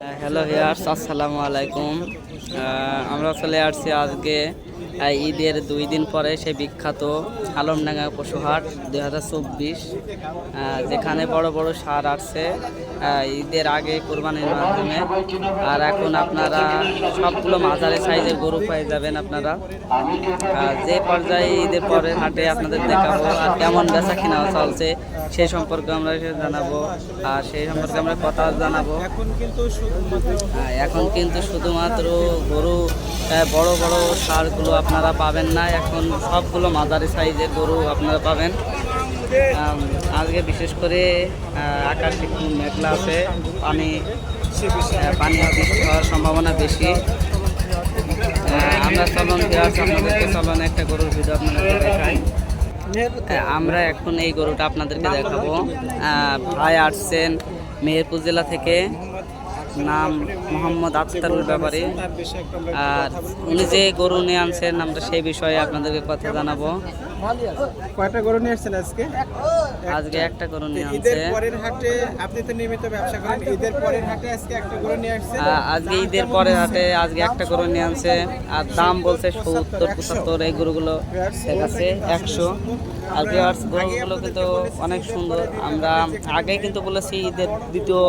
Hello viewers আসসালামু আলাইকুম। আমরা চলে আসছি আজকে ঈদের দুই দিন পরে সেই বিখ্যাত আলমডাঙ্গা পশুহাট দুই হাজার চব্বিশ যেখানে বড় বড় সার আসছে ঈদের আগে কোরবানির মাধ্যমে। আর এখন আপনারা সবগুলো মাঝারি সাইজের গরু পেয়ে যাবেন আপনারা। যে পর্যায়ে ঈদের পরে হাটে আপনাদের দেখাবো আর কেমন বেচা কিনা চলছে সেই সম্পর্কে আমরা জানাব। আর সেই সম্পর্কে আমরা কথা জানাব। এখন কিন্তু এখন কিন্তু শুধুমাত্র গরু বড় বড় সারগুলো আপনারা পাবেন না। এখন সবগুলো মাঝারি সাইজের গরু আপনারা পাবেন। আজকে বিশেষ করে আকাশ একটু মেঘলা আছে। পানি পানি বৃষ্টি হওয়ার সম্ভাবনা বেশি। আমরা চলন দেওয়া আপনাদেরকে চলন একটা গরুর ভিডিও আপনাদেরকে দেখাই। আমরা এখন এই গরুটা আপনাদেরকে দেখাবো। ভাই আসছেন মেহেরপুর জেলা থেকে। নাম মোহাম্মদ আখতারুল ব্যাপারী। আর উনি যে গরু নিয়ে আনছেন আমরা সেই বিষয়ে আপনাদেরকে কথা জানাব। কয়টা গরু নিয়ে আসছেন আজকে? আজকে একটা গরু নিয়ে ঈদের আনছে। পরের হাটে আপনি তো নিয়মিত ব্যবসা করেন ঈদের পরের হাটে আজকে একটা গরু নিয়ে আসছেন। আহ, আজকে ঈদের পরে হাটে আজকে একটা গরু নিয়ে আনছে। আর দাম বলছে সত্তর পঁচাত্তর এই গরুগুলো দেখাচ্ছে একশো। আর ভিওয়ার্স কিন্তু অনেক সুন্দর। আমরা আগে কিন্তু বলেছি ঈদের দ্বিতীয়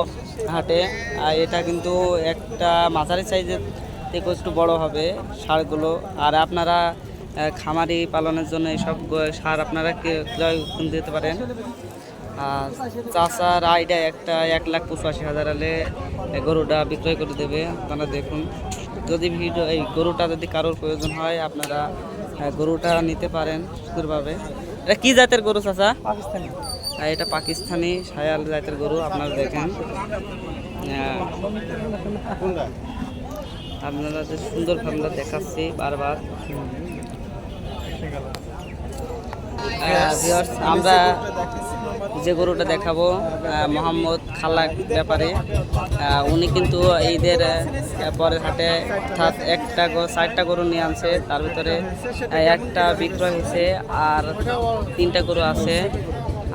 হাটে, আর এটা কিন্তু একটা মাঝারি সাইজের থেকে একটু বড় হবে সারগুলো। আর আপনারা খামারি পালনের জন্য এইসব সার আপনারা ক্রয় দিতে পারেন? আর চাষার আইডিয়া একটা এক লাখ পঁচাশি হাজার এই গরুটা বিক্রয় করে দেবে, আপনারা দেখুন। যদি ভিডিও এই গরুটা যদি কারোর প্রয়োজন হয়, আপনারা গরুটা নিতে পারেন সুন্দরভাবে। এটা কি জাতের গরু চাচা? পাকিস্তানি। আর এটা পাকিস্তানি সায়াল জাতের গরু আপনারা দেখেন। আহ, আপনারা যে সুন্দর ফার্মটা দেখাচ্ছি বারবার। আমরা যে গরুটা দেখাবো মোহাম্মদ খালাক ব্যাপারে উনি কিন্তু ঈদের পরের হাটে অর্থাৎ একটা চারটা গরু নিয়ে আনছে, তার ভিতরে একটা বিক্রয় হয়েছে আর তিনটা গরু আছে।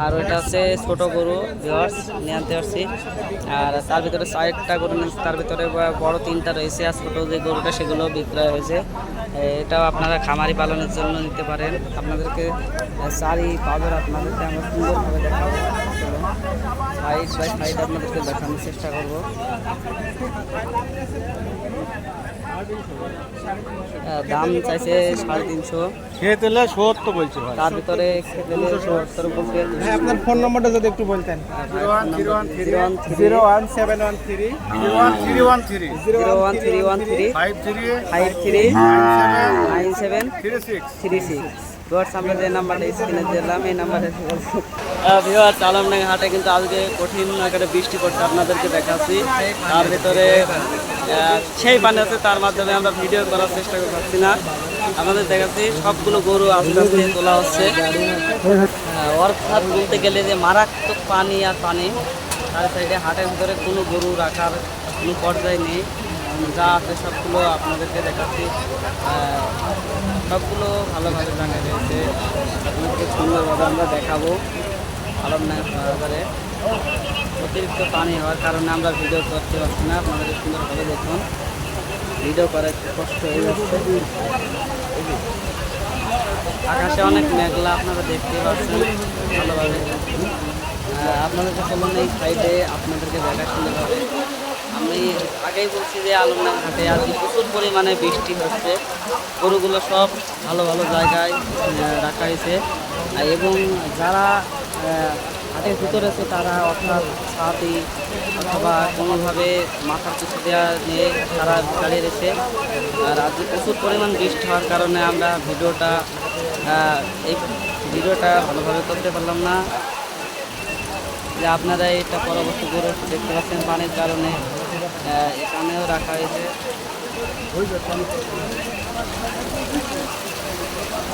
আর ওইটা হচ্ছে ছোট গরু ভিওর্স নিয়ে আনতে পারছি আর তার ভিতরে চারটা গরু তার ভিতরে বড় তিনটা রয়েছে। আর ছোট যে গরুটা সেগুলো বিক্রয় হয়েছে। এটাও আপনারা খামারি পালনের জন্য নিতে পারেন। আপনাদেরকে চারি পাবের আপনাদেরকে, আমরা সুন্দরভাবে দেখাবো। সাইড বাই সাইড আপনাদেরকে দেখানোর চেষ্টা করব। দাম চাইছে সাড়ে তিনশো। খেতে হলে সত্তর বলছে তার ভিতরে খেতে গেলে সত্তর বলছে। হ্যাঁ আপনার ফোন নম্বরটা যদি একটু বলতেন। Zero zero one seven one three zero one three one three. Five three five three. Nine seven three six. Three six. যে নাম্বারটা স্ক্রিনে দিলাম, এই নাম্বারে ভিওয়ার্স আলমডাঙ্গা হাটে কিন্তু আজকে কঠিন আকারে বৃষ্টি পড়ছে, আপনাদেরকে দেখাচ্ছি। তার ভিতরে সেই পানি আছে, তার মাধ্যমে আমরা ভিডিও করার চেষ্টা করতে পারছি না। আমাদের দেখাচ্ছি, সবগুলো গরু আস্তে আস্তে তোলা হচ্ছে। অর্থাৎ বলতে গেলে যে মারাত্মক পানি আর পানি, তার সাইডে হাটের ভিতরে কোনো গরু রাখার কোনো পর্যায়ে নেই। যা আছে সবগুলো আপনাদেরকে দেখাচ্ছি। সবগুলো ভালোভাবে জানা রয়েছে আপনাদেরকে সুন্দরভাবে আমরা দেখাবো আলমডাঙ্গা বাজারে অতিরিক্ত পানি হওয়ার কারণে আমরা ভিডিও করতে পারছি না আপনাদের সুন্দরভাবে দেখুন। ভিডিও করা একটু কষ্ট হয়ে যাচ্ছে। আকাশে অনেক মেঘলা আপনারা দেখতে পাচ্ছেন। ভালোভাবে আহ, আপনাদেরকে চলুন এই সাইডে আপনাদেরকে দেখা সুন্দরভাবে আমি আগেই বলছি যে আলমডাঙ্গা ঘাটে আজকে প্রচুর পরিমাণে বৃষ্টি হচ্ছে। গরুগুলো সব ভালো ভালো জায়গায় রাখা হয়েছে। এবং যারা হাটের ভিতরে আছে, তারা অর্থাৎ ছাতি অথবা কোনোভাবে মাথার কিছু দেওয়া নিয়ে তারা দাঁড়িয়ে রয়েছে। আর আজকে প্রচুর পরিমাণ বৃষ্টি হওয়ার কারণে আমরা ভিডিওটা এই ভিডিওটা ভালোভাবে করতে পারলাম না। যে আপনারা এটা পরবর্তী করে দেখতে পাচ্ছেন পানির কারণে। এখানেও রাখা হয়েছে।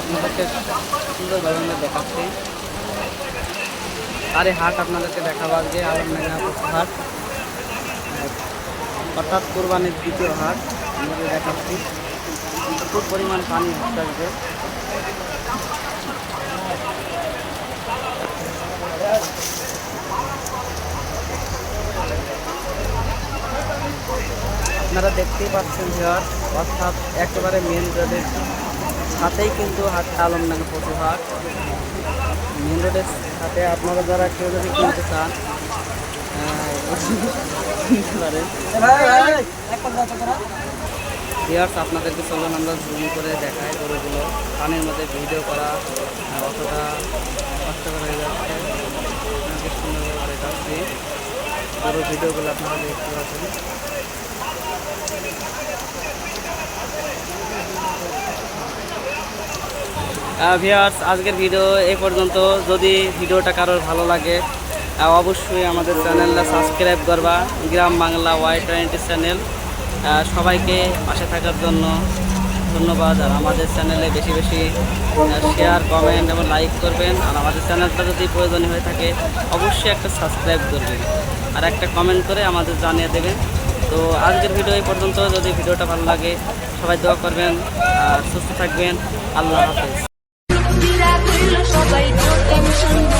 আপনাদেরকে সুন্দরভাবে আমরা দেখাচ্ছি। আরে হাট আপনাদেরকে দেখাবো আজকে আলমডাঙ্গা হাট। অর্থাৎ কোরবানির দ্বিতীয় হাট আমাদের দেখাচ্ছি। প্রচুর পরিমাণ পানি হচ্ছে আপনারা দেখতেই পাচ্ছেন ভিওর অর্থাৎ একেবারে মেন রোডের সাথেই কিন্তু হাট আলমডাঙ্গা পশু হাট। মেন রোডের সাথে আপনারা যারা কেউ যদি কিনতে চান কিনতে আপনাদেরকে চলুন, আমরা জুম করে দেখাই গরুগুলো। পানির মধ্যে ভিডিও করা অতটা কষ্টকর হয়ে যাচ্ছে। সুন্দরভাবে দেখাচ্ছি গরুর ভিডিওগুলো আপনারা দেখতে পাচ্ছেন। ভিওয়ার্স আজকের ভিডিও এই পর্যন্ত। যদি ভিডিওটা কারোর ভালো লাগে অবশ্যই আমাদের চ্যানেলটা সাবস্ক্রাইব করবা। Gram Bangla Y twenty channel সবাইকে পাশে থাকার জন্য ধন্যবাদ। আর আমাদের চ্যানেলে বেশি বেশি শেয়ার কমেন্ট এবং লাইক করবেন। আর আমাদের চ্যানেলটা যদি প্রয়োজনীয় হয়ে থাকে, অবশ্যই একটা সাবস্ক্রাইব করবেন। আর একটা কমেন্ট করে আমাদের জানিয়ে দেবেন। তো আজকের ভিডিও এই পর্যন্ত। যদি ভিডিওটা ভালো লাগে, সবাই দোয়া করবেন। আর সুস্থ থাকবেন। আল্লাহ হাফেজ। বিরা কইল সবাই তো টেনশন